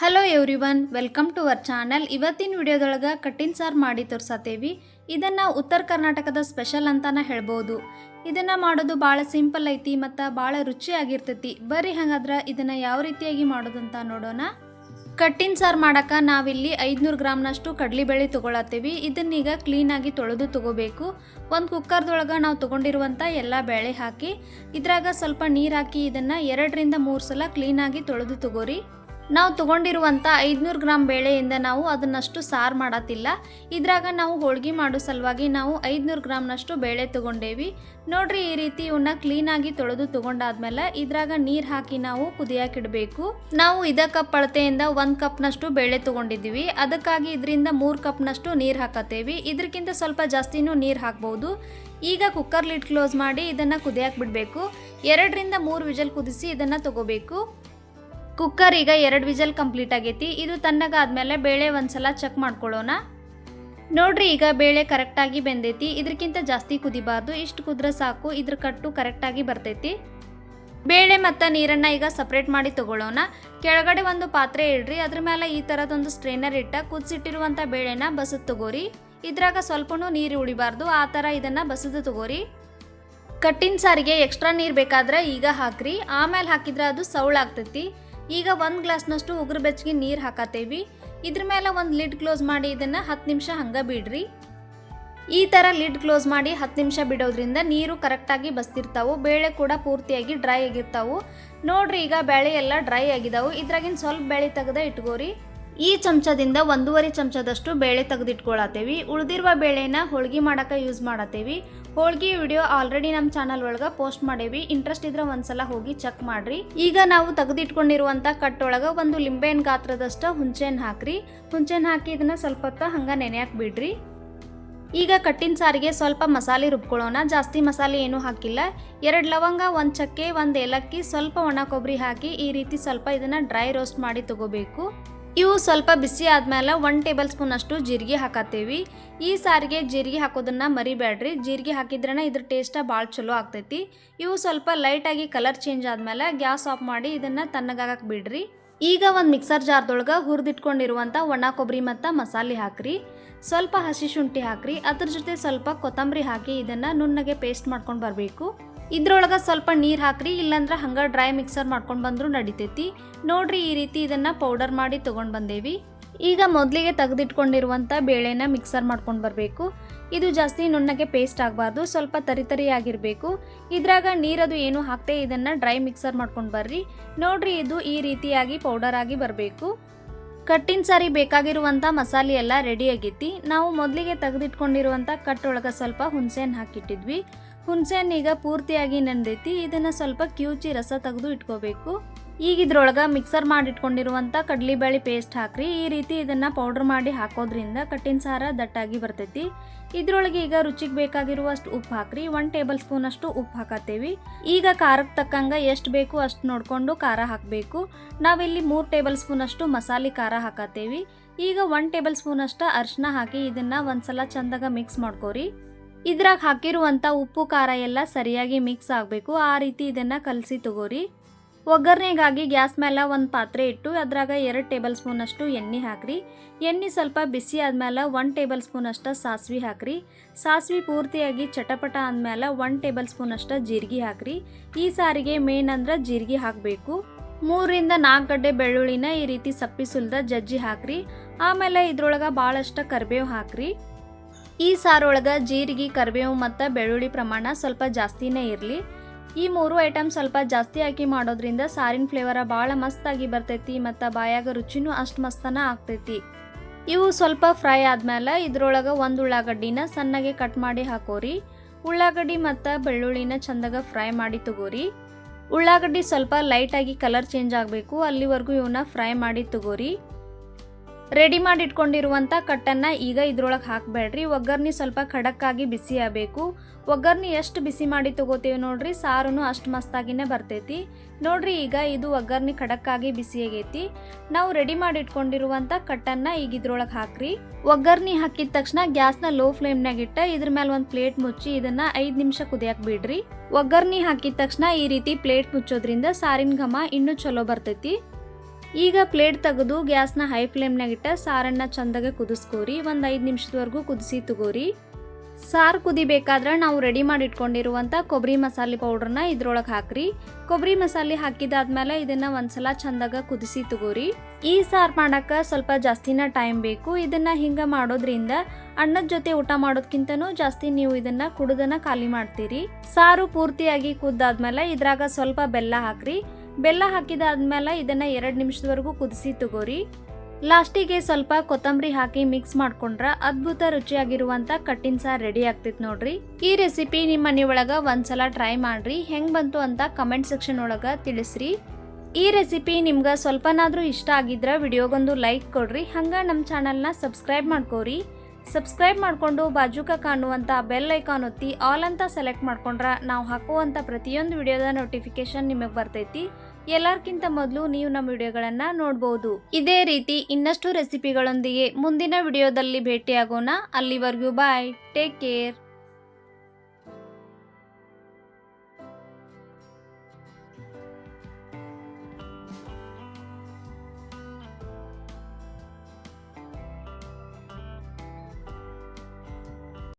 Hello everyone welcome to our channel ಇವತ್ತಿನ ವಿಡಿಯೋದೊಳಗೆ ಕಟ್ಟಿನ ಸಾರು ಮಾಡಿ ತೋರ್ಸತ್ತೇವಿ ಇದನ್ನು ಉತ್ತರ ಕರ್ನಾಟಕದ ಸ್ಪೆಷಲ್ ಅಂತಾನೆ ಹೇಳ್ಬೋದು. ಇದನ್ನು ಮಾಡೋದು ಭಾಳ ಸಿಂಪಲ್ ಐತಿ ಮತ್ತು ಭಾಳ ರುಚಿಯಾಗಿರ್ತೈತಿ ಬರ್ರಿ ಹಾಗಾದ್ರೆ ಇದನ್ನು ಯಾವ ರೀತಿಯಾಗಿ ಮಾಡೋದು ಅಂತ ನೋಡೋಣ. ಕಟ್ಟಿನ ಸಾರು ಮಾಡಕ್ಕೆ ನಾವಿಲ್ಲಿ ಐದುನೂರು ಗ್ರಾಮ್ನಷ್ಟು ಕಡಲೆಬೇಳೆ ತೊಗೊಳತ್ತೀವಿ ಇದನ್ನೀಗ ಕ್ಲೀನಾಗಿ ತೊಳೆದು ತೊಗೋಬೇಕು. ಒಂದು ಕುಕ್ಕರ್ದೊಳಗೆ ನಾವು ತೊಗೊಂಡಿರುವಂಥ ಎಲ್ಲ ಬೇಳೆ ಹಾಕಿ, ಇದ್ರಾಗ ಸ್ವಲ್ಪ ನೀರು ಹಾಕಿ ಇದನ್ನು ಎರಡರಿಂದ ಮೂರು ಸಲ ಕ್ಲೀನಾಗಿ ತೊಳೆದು ತಗೋರಿ. ನಾವು ತೊಗೊಂಡಿರುವಂಥ ಐದುನೂರು ಗ್ರಾಮ್ ಬೇಳೆಯಿಂದ ನಾವು ಅದನ್ನಷ್ಟು ಸಾರು ಮಾಡತ್ತಿಲ್ಲ. ಇದ್ರಾಗ ನಾವು ಹೋಳ್ಗೆ ಮಾಡೋ ಸಲುವಾಗಿ ನಾವು ಐದುನೂರು ಗ್ರಾಮ್ನಷ್ಟು ಬೇಳೆ ತೊಗೊಂಡೇವಿ. ನೋಡ್ರಿ ಈ ರೀತಿ ಇವನ್ನ ಕ್ಲೀನಾಗಿ ತೊಳೆದು ತೊಗೊಂಡಾದ್ಮೇಲೆ ಇದ್ರಾಗ ನೀರು ಹಾಕಿ ನಾವು ಕುದಿಯಾಕಿಡಬೇಕು ನಾವು ಇದ ಕಪ್ ಅಳತೆಯಿಂದ ಒಂದು ಕಪ್ನಷ್ಟು ಬೇಳೆ ತೊಗೊಂಡಿದ್ದೀವಿ. ಅದಕ್ಕಾಗಿ ಇದರಿಂದ ಮೂರು ಕಪ್ನಷ್ಟು ನೀರು ಹಾಕತ್ತೇವಿ. ಇದಕ್ಕಿಂತ ಸ್ವಲ್ಪ ಜಾಸ್ತಿನೂ ನೀರು ಹಾಕ್ಬೋದು. ಈಗ ಕುಕ್ಕರ್ ಲಿಡ್ ಕ್ಲೋಸ್ ಮಾಡಿ ಇದನ್ನು ಕುದಿಯಾಕ್ಬಿಡಬೇಕು ಎರಡರಿಂದ ಮೂರು ವಿಜಲ್ ಕುದಿಸಿ ಇದನ್ನು ತಗೋಬೇಕು. ಕುಕ್ಕರ್ ಈಗ ಎರಡು ವಿಜಲ್ ಕಂಪ್ಲೀಟ್ ಆಗೈತಿ. ಇದು ತಣ್ಣಗಾದ್ಮೇಲೆ ಬೇಳೆ ಒಂದ್ಸಲ ಚೆಕ್ ಮಾಡ್ಕೊಳ್ಳೋಣ. ನೋಡ್ರಿ, ಈಗ ಬೇಳೆ ಕರೆಕ್ಟಾಗಿ ಬೆಂದೈತಿ. ಇದಕ್ಕಿಂತ ಜಾಸ್ತಿ ಕುದಿಬಾರ್ದು. ಇಷ್ಟು ಕುದ್ರೆ ಸಾಕು, ಇದ್ರ ಕಟ್ಟು ಕರೆಕ್ಟಾಗಿ ಬರ್ತೈತಿ. ಬೇಳೆ ಮತ್ತು ನೀರನ್ನು ಈಗ ಸಪ್ರೇಟ್ ಮಾಡಿ ತಗೊಳ್ಳೋಣ. ಕೆಳಗಡೆ ಒಂದು ಪಾತ್ರೆ ಇಡ್ರಿ. ಅದ್ರ ಮೇಲೆ ಈ ಥರದೊಂದು ಸ್ಟ್ರೈನರ್ ಇಟ್ಟ ಕುದಿಸಿಟ್ಟಿರುವಂಥ ಬೇಳೆನ ಬಸದ್ ತಗೋರಿ. ಇದ್ರಾಗ ಸ್ವಲ್ಪನೂ ನೀರು ಉಳಿಬಾರ್ದು. ಆ ಥರ ಇದನ್ನು ಬಸದು ತಗೋರಿ. ಕಟ್ಟಿನ ಸಾರಿಗೆ ಎಕ್ಸ್ಟ್ರಾ ನೀರು ಬೇಕಾದ್ರೆ ಈಗ ಹಾಕ್ರಿ. ಆಮೇಲೆ ಹಾಕಿದ್ರೆ ಅದು ಸೌಳಾಗ್ತೈತಿ. ಈಗ ಒಂದು ಗ್ಲಾಸ್ನಷ್ಟು ಉಗುರು ಬೆಚ್ಚಗೆ ನೀರು ಹಾಕತ್ತೇವಿ. ಇದ್ರ ಮೇಲೆ ಒಂದು ಲಿಡ್ ಕ್ಲೋಸ್ ಮಾಡಿ ಇದನ್ನು ಹತ್ತು ನಿಮಿಷ ಹಂಗೆ ಬಿಡ್ರಿ. ಈ ಥರ ಲಿಡ್ ಕ್ಲೋಸ್ ಮಾಡಿ ಹತ್ತು ನಿಮಿಷ ಬಿಡೋದ್ರಿಂದ ನೀರು ಕರೆಕ್ಟಾಗಿ ಬಸ್ತಿರ್ತಾವು. ಬೇಳೆ ಕೂಡ ಪೂರ್ತಿಯಾಗಿ ಡ್ರೈ ಆಗಿರ್ತಾವು. ನೋಡ್ರಿ ಈಗ ಬೇಳೆ ಎಲ್ಲ ಡ್ರೈ ಆಗಿದಾವು. ಇದ್ರಾಗಿನ ಸ್ವಲ್ಪ ಬೇಳೆ ತೆಗೆದ ಇಟ್ಕೋರಿ. ಈ ಚಮಚದಿಂದ ಒಂದೂವರೆ ಚಮಚದಷ್ಟು ಬೇಳೆ ತೆಗೆದಿಟ್ಕೊಳತ್ತೇವಿ. ಉಳಿದಿರುವ ಬೇಳೆನ ಹೋಳ್ಗೆ ಮಾಡಕ್ಕೆ ಯೂಸ್ ಮಾಡತ್ತೇವಿ. ಹೋಳ್ಗೆ ವಿಡಿಯೋ ಆಲ್ರೆಡಿ ನಮ್ಮ ಚಾನಲ್ ಒಳಗೆ ಪೋಸ್ಟ್ ಮಾಡೇವಿ. ಇಂಟ್ರೆಸ್ಟ್ ಇದ್ರೆ ಒಂದ್ಸಲ ಹೋಗಿ ಚೆಕ್ ಮಾಡ್ರಿ. ಈಗ ನಾವು ತೆಗೆದಿಟ್ಕೊಂಡಿರುವಂಥ ಕಟ್ಟೊಳಗೆ ಒಂದು ಲಿಂಬೆಹಣ್ಣು ಗಾತ್ರದಷ್ಟು ಹುಂಚೆನ್ ಹಾಕ್ರಿ. ಹುಂಚೆಹಣ್ಣು ಹಾಕಿ ಇದನ್ನ ಸ್ವಲ್ಪ ಹೊತ್ತು ಹಂಗೆ ನೆನೆಯಕ್ಕೆ ಬಿಡ್ರಿ. ಈಗ ಕಟ್ಟಿನ ಸಾರಿಗೆ ಸ್ವಲ್ಪ ಮಸಾಲೆ ರುಬ್ಕೊಳ್ಳೋಣ. ಜಾಸ್ತಿ ಮಸಾಲೆ ಏನೂ ಹಾಕಿಲ್ಲ. ಎರಡು ಲವಂಗ, ಒಂದು ಚಕ್ಕೆ, ಒಂದು ಏಲಕ್ಕಿ, ಸ್ವಲ್ಪ ಒಣ ಕೊಬ್ಬರಿ ಹಾಕಿ ಈ ರೀತಿ ಸ್ವಲ್ಪ ಇದನ್ನು ಡ್ರೈ ರೋಸ್ಟ್ ಮಾಡಿ ತಗೋಬೇಕು. ಇವು ಸ್ವಲ್ಪ ಬಿಸಿ ಆದಮೇಲೆ ಒನ್ ಟೇಬಲ್ ಸ್ಪೂನ್ ಅಷ್ಟು ಜೀರಿಗೆ ಹಾಕತ್ತೇವಿ. ಈ ಸಾರಿಗೆ ಜೀರಿಗೆ ಹಾಕೋದನ್ನು ಮರಿಬೇಡ್ರಿ. ಜೀರಿಗೆ ಹಾಕಿದ್ರನ ಇದ್ರ ಟೇಸ್ಟ ಭಾಳ ಚಲೋ ಆಗ್ತೈತಿ. ಇವು ಸ್ವಲ್ಪ ಲೈಟಾಗಿ ಕಲರ್ ಚೇಂಜ್ ಆದಮೇಲೆ ಗ್ಯಾಸ್ ಆಫ್ ಮಾಡಿ ಇದನ್ನು ತಣ್ಣಗಾಗಕ್ಕೆ ಬಿಡ್ರಿ. ಈಗ ಒಂದು ಮಿಕ್ಸರ್ ಜಾರ್ದೊಳಗೆ ಹುರಿದಿಟ್ಕೊಂಡಿರುವಂಥ ಒಣ ಕೊಬ್ಬರಿ ಮತ್ತು ಮಸಾಲೆ ಹಾಕ್ರಿ. ಸ್ವಲ್ಪ ಹಸಿ ಶುಂಠಿ ಹಾಕ್ರಿ. ಅದ್ರ ಜೊತೆ ಸ್ವಲ್ಪ ಕೊತ್ತಂಬರಿ ಹಾಕಿ ಇದನ್ನು ನುಣ್ಣಗೆ ಪೇಸ್ಟ್ ಮಾಡ್ಕೊಂಡು ಬರಬೇಕು. ಇದ್ರೊಳಗೆ ಸ್ವಲ್ಪ ನೀರು ಹಾಕ್ರಿ, ಇಲ್ಲಾಂದ್ರೆ ಹಂಗೆ ಡ್ರೈ ಮಿಕ್ಸರ್ ಮಾಡ್ಕೊಂಡು ಬಂದರೂ ನಡಿತೈತಿ. ನೋಡ್ರಿ ಈ ರೀತಿ ಇದನ್ನು ಪೌಡರ್ ಮಾಡಿ ತೊಗೊಂಡು ಬಂದೇವಿ. ಈಗ ಮೊದಲಿಗೆ ತೆಗೆದಿಟ್ಕೊಂಡಿರುವಂಥ ಬೇಳೆನ ಮಿಕ್ಸರ್ ಮಾಡ್ಕೊಂಡು ಬರಬೇಕು. ಇದು ಜಾಸ್ತಿ ನುಣ್ಣಗೆ ಪೇಸ್ಟ್ ಆಗಬಾರ್ದು, ಸ್ವಲ್ಪ ತರಿತರಿ ಆಗಿರಬೇಕು. ಇದ್ರಾಗ ನೀರದು ಏನು ಹಾಕ್ತೆ ಇದನ್ನು ಡ್ರೈ ಮಿಕ್ಸರ್ ಮಾಡ್ಕೊಂಡು ಬರ್ರಿ. ನೋಡ್ರಿ ಇದು ಈ ರೀತಿಯಾಗಿ ಪೌಡರ್ ಆಗಿ ಬರಬೇಕು. ಕಟ್ಟಿನ ಸಾರಿ ಬೇಕಾಗಿರುವಂಥ ಮಸಾಲೆ ಎಲ್ಲ ರೆಡಿ ಆಗೈತಿ. ನಾವು ಮೊದಲಿಗೆ ತೆಗೆದಿಟ್ಕೊಂಡಿರುವಂಥ ಕಟ್ಟೊಳಗೆ ಸ್ವಲ್ಪ ಹುಣಸೆಹಣ್ಣು ಹಾಕಿಟ್ಟಿದ್ವಿ. ಹುಣಸೆಹಣ್ಣು ಈಗ ಪೂರ್ತಿಯಾಗಿ ನೆಂದೈತಿ ಇದನ್ನು ಸ್ವಲ್ಪ ಕಿವುಚಿ ರಸ ತೆಗೆದು ಇಟ್ಕೋಬೇಕು. ಈಗ ಇದ್ರೊಳಗೆ ಮಿಕ್ಸರ್ ಮಾಡಿ ಇಟ್ಕೊಂಡಿರುವಂಥ ಕಡಲೆಬೇಳೆ ಪೇಸ್ಟ್ ಹಾಕ್ರಿ. ಈ ರೀತಿ ಇದನ್ನು ಪೌಡ್ರ್ ಮಾಡಿ ಹಾಕೋದ್ರಿಂದ ಕಟ್ಟಿನ ಸಾರ ದಟ್ಟಾಗಿ ಬರ್ತೈತಿ. ಇದ್ರೊಳಗೆ ಈಗ ರುಚಿಗೆ ಬೇಕಾಗಿರುವಷ್ಟು ಉಪ್ಪು ಹಾಕ್ರಿ. ಒನ್ ಟೇಬಲ್ ಸ್ಪೂನ್ ಅಷ್ಟು ಉಪ್ಪು ಹಾಕತ್ತೇವಿ. ಈಗ ಖಾರಕ್ಕೆ ತಕ್ಕಂಗೆ ಎಷ್ಟು ಬೇಕು ಅಷ್ಟು ನೋಡಿಕೊಂಡು ಖಾರ ಹಾಕಬೇಕು. ನಾವಿಲ್ಲಿ ಮೂರು ಟೇಬಲ್ ಸ್ಪೂನ್ ಅಷ್ಟು ಮಸಾಲೆ ಖಾರ ಹಾಕತ್ತೇವಿ. ಈಗ ಒನ್ ಟೇಬಲ್ ಸ್ಪೂನ್ ಅಷ್ಟು ಅರಿಶಿನ ಹಾಕಿ ಇದನ್ನು ಒಂದ್ಸಲ ಚಂದಾಗ ಮಿಕ್ಸ್ ಮಾಡ್ಕೋರಿ. ಇದ್ರಾಗ ಹಾಕಿರುವಂಥ ಉಪ್ಪು, ಖಾರ ಎಲ್ಲ ಸರಿಯಾಗಿ ಮಿಕ್ಸ್ ಆಗಬೇಕು. ಆ ರೀತಿ ಇದನ್ನು ಕಲಸಿ ತಗೋರಿ. ಒಗ್ಗರಣೆಗಾಗಿ ಗ್ಯಾಸ್ ಮೇಲೆ ಒಂದು ಪಾತ್ರೆ ಇಟ್ಟು ಅದ್ರಾಗ ಎರಡು ಟೇಬಲ್ ಸ್ಪೂನ್ ಅಷ್ಟು ಎಣ್ಣೆ ಹಾಕ್ರಿ. ಎಣ್ಣೆ ಸ್ವಲ್ಪ ಬಿಸಿ ಆದಮೇಲೆ ಒನ್ ಟೇಬಲ್ ಸ್ಪೂನ್ ಸಾಸಿವೆ ಹಾಕ್ರಿ. ಸಾಸಿವೆ ಪೂರ್ತಿಯಾಗಿ ಚಟಪಟ ಆದಮೇಲೆ ಒನ್ ಟೇಬಲ್ ಸ್ಪೂನ್ ಅಷ್ಟು ಜೀರಿಗೆ ಹಾಕ್ರಿ. ಈ ಸಾರಿಗೆ ಮೇನ್ ಅಂದ್ರೆ ಜೀರಿಗೆ ಹಾಕಬೇಕು. ಮೂರಿಂದ ನಾಲ್ಕು ಗಡ್ಡೆ ಬೆಳ್ಳುಳ್ಳಿನ ಈ ರೀತಿ ಸಪ್ಪಿ ಸುಲ್ದ ಜಜ್ಜಿ ಹಾಕ್ರಿ. ಆಮೇಲೆ ಇದ್ರೊಳಗೆ ಭಾಳಷ್ಟು ಕರಿಬೇವು ಹಾಕ್ರಿ. ಈ ಸಾರೊಳಗೆ ಜೀರಿಗೆ, ಕರಿಬೇವು ಮತ್ತು ಬೆಳ್ಳುಳ್ಳಿ ಪ್ರಮಾಣ ಸ್ವಲ್ಪ ಜಾಸ್ತಿನೇ ಇರಲಿ. ಈ ಮೂರು ಐಟಮ್ ಸ್ವಲ್ಪ ಜಾಸ್ತಿ ಹಾಕಿ ಮಾಡೋದ್ರಿಂದ ಸಾರಿನ ಫ್ಲೇವರ ಭಾಳ ಮಸ್ತಾಗಿ ಬರ್ತೈತಿ ಮತ್ತು ಬಾಯಾಗ ರುಚಿನೂ ಅಷ್ಟು ಮಸ್ತನ ಆಗ್ತೈತಿ. ಇವು ಸ್ವಲ್ಪ ಫ್ರೈ ಆದಮೇಲೆ ಇದ್ರೊಳಗೆ ಒಂದು ಉಳ್ಳಾಗಡ್ಡಿನ ಸಣ್ಣಗೆ ಕಟ್ ಮಾಡಿ ಹಾಕೋರಿ. ಉಳ್ಳಾಗಡ್ಡಿ ಮತ್ತು ಬೆಳ್ಳುಳ್ಳಿನ ಚಂದಾಗ ಫ್ರೈ ಮಾಡಿ ತಗೋರಿ. ಉಳ್ಳಾಗಡ್ಡಿ ಸ್ವಲ್ಪ ಲೈಟಾಗಿ ಕಲರ್ ಚೇಂಜ್ ಆಗಬೇಕು, ಅಲ್ಲಿವರೆಗೂ ಇವನ್ನ ಫ್ರೈ ಮಾಡಿ ತಗೋರಿ. ರೆಡಿ ಮಾಡಿ ಇಟ್ಕೊಂಡಿರುವಂಥ ಕಟ್ಟನ್ನು ಈಗ ಇದ್ರೊಳಗೆ ಹಾಕಬೇಡ್ರಿ. ಒಗ್ಗರ್ನಿ ಸ್ವಲ್ಪ ಖಡಕ್ಕಾಗಿ ಬಿಸಿ ಆಗಬೇಕು ಒಗ್ಗರ್ನಿ ಎಷ್ಟು ಬಿಸಿ ಮಾಡಿ ತಗೋತೀವಿ ನೋಡ್ರಿ ಸಾರೂ ಅಷ್ಟು ಮಸ್ತಾಗಿನೇ ಬರ್ತೈತಿ. ನೋಡ್ರಿ ಈಗ ಇದು ಒಗ್ಗರ್ನಿ ಖಡಕ್ಕಾಗಿ ಬಿಸಿ ಆಗೈತಿ. ನಾವು ರೆಡಿ ಮಾಡಿ ಇಟ್ಕೊಂಡಿರುವಂಥ ಕಟ್ಟನ್ನು ಈಗ ಇದ್ರೊಳಗೆ ಹಾಕ್ರಿ. ಒಗ್ಗರ್ನಿ ಹಾಕಿದ ತಕ್ಷಣ ಗ್ಯಾಸ್ನ ಲೋ ಫ್ಲೇಮ್ನಾಗ ಇಟ್ಟ ಇದ್ರ ಮೇಲೆ ಒಂದು ಪ್ಲೇಟ್ ಮುಚ್ಚಿ ಇದನ್ನು ಐದು ನಿಮಿಷ ಕುದಿಯಕ್ಕೆ ಬಿಡ್ರಿ. ಒಗ್ಗರ್ನಿ ಹಾಕಿದ ತಕ್ಷಣ ಈ ರೀತಿ ಪ್ಲೇಟ್ ಮುಚ್ಚೋದ್ರಿಂದ ಸಾರಿನ ಘಮ ಇನ್ನೂ ಚಲೋ ಬರ್ತೈತಿ. ಈಗ ಪ್ಲೇಟ್ ತೆಗೆದು ಗ್ಯಾಸ್ನ ಹೈ ಫ್ಲೇಮ್ನಾಗ ಇಟ್ಟ ಸಾರನ್ನ ಚಂದಾಗೆ ಕುದಿಸ್ಕೋರಿ. ಒಂದು ಐದು ನಿಮಿಷದವರೆಗೂ ಕುದಿಸಿ ತಗೋರಿ. ಸಾರು ಕುದಿಬೇಕಾದ್ರೆ ನಾವು ರೆಡಿ ಮಾಡಿ ಇಟ್ಕೊಂಡಿರುವಂಥ ಕೊಬ್ಬರಿ ಮಸಾಲೆ ಪೌಡ್ರನ್ನ ಇದ್ರೊಳಗೆ ಹಾಕ್ರಿ. ಕೊಬ್ಬರಿ ಮಸಾಲೆ ಹಾಕಿದಾದ್ಮೇಲೆ ಇದನ್ನ ಒಂದ್ಸಲ ಚಂದಾಗ ಕುದಿಸಿ ತಗೋರಿ. ಈ ಸಾರು ಮಾಡಕ್ಕೆ ಸ್ವಲ್ಪ ಜಾಸ್ತಿನ ಟೈಮ್ ಬೇಕು. ಇದನ್ನ ಹಿಂಗ ಮಾಡೋದ್ರಿಂದ ಅಣ್ಣದ ಜೊತೆ ಊಟ ಮಾಡೋದ್ಕಿಂತನೂ ಜಾಸ್ತಿ ನೀವು ಇದನ್ನ ಕುಡದನ್ನ ಖಾಲಿ ಮಾಡ್ತೀರಿ. ಸಾರು ಪೂರ್ತಿಯಾಗಿ ಕುದ್ದಾದ್ಮೇಲೆ ಇದ್ರಾಗ ಸ್ವಲ್ಪ ಬೆಲ್ಲ ಹಾಕ್ರಿ. ಬೆಲ್ಲ ಹಾಕಿದಾದ್ಮೇಲೆ ಇದನ್ನ ಎರಡು ನಿಮಿಷದವರೆಗೂ ಕುದಿಸಿ ತಗೋರಿ. ಲಾಸ್ಟಿಗೆ ಸ್ವಲ್ಪ ಕೊತ್ತಂಬರಿ ಹಾಕಿ ಮಿಕ್ಸ್ ಮಾಡ್ಕೊಂಡ್ರೆ ಅದ್ಭುತ ರುಚಿಯಾಗಿರುವಂತ ಕಟ್ಟಿನ ಸಾರು ರೆಡಿ ಆಗ್ತೈತೆ ನೋಡ್ರಿ. ಈ ರೆಸಿಪಿ ನಿಮ್ಮ ಮನೆ ಒಳಗ ಒಂದ್ಸಲ ಟ್ರೈ ಮಾಡ್ರಿ. ಹೆಂಗ್ ಬಂತು ಅಂತ ಕಮೆಂಟ್ ಸೆಕ್ಷನ್ ಒಳಗ ತಿಳಿಸ್ರಿ. ಈ ರೆಸಿಪಿ ನಿಮ್ಗೆ ಸ್ವಲ್ಪನಾದರೂ ಇಷ್ಟ ಆಗಿದ್ರೆ ವಿಡಿಯೋಗೊಂದು ಲೈಕ್ ಕೊಡ್ರಿ. ಹಂಗೆ ನಮ್ಮ ಚಾನಲ್ನ ಸಬ್ಸ್ಕ್ರೈಬ್ ಮಾಡ್ಕೋರಿ. ಸಬ್ಸ್ಕ್ರೈಬ್ ಮಾಡಿಕೊಂಡು ಬಾಜುಕ ಕಾಣುವಂಥ ಬೆಲ್ ಐಕಾನ್ ಒತ್ತಿ ಆಲ್ ಅಂತ ಸೆಲೆಕ್ಟ್ ಮಾಡ್ಕೊಂಡ್ರೆ ನಾವು ಹಾಕುವಂಥ ಪ್ರತಿಯೊಂದು ವಿಡಿಯೋದ ನೋಟಿಫಿಕೇಶನ್ ನಿಮಗೆ ಬರ್ತೈತಿ. ಎಲ್ಲರ್ಕಿಂತ ಮೊದಲು ನೀವು ನಮ್ಮ ವಿಡಿಯೋಗಳನ್ನು ನೋಡ್ಬೋದು. ಇದೇ ರೀತಿ ಇನ್ನಷ್ಟು ರೆಸಿಪಿಗಳೊಂದಿಗೆ ಮುಂದಿನ ವಿಡಿಯೋದಲ್ಲಿ ಭೇಟಿಯಾಗೋಣ. ಅಲ್ಲಿವರೆಗೂ ಬಾಯ್ ಟೇಕ್ ಕೇರ್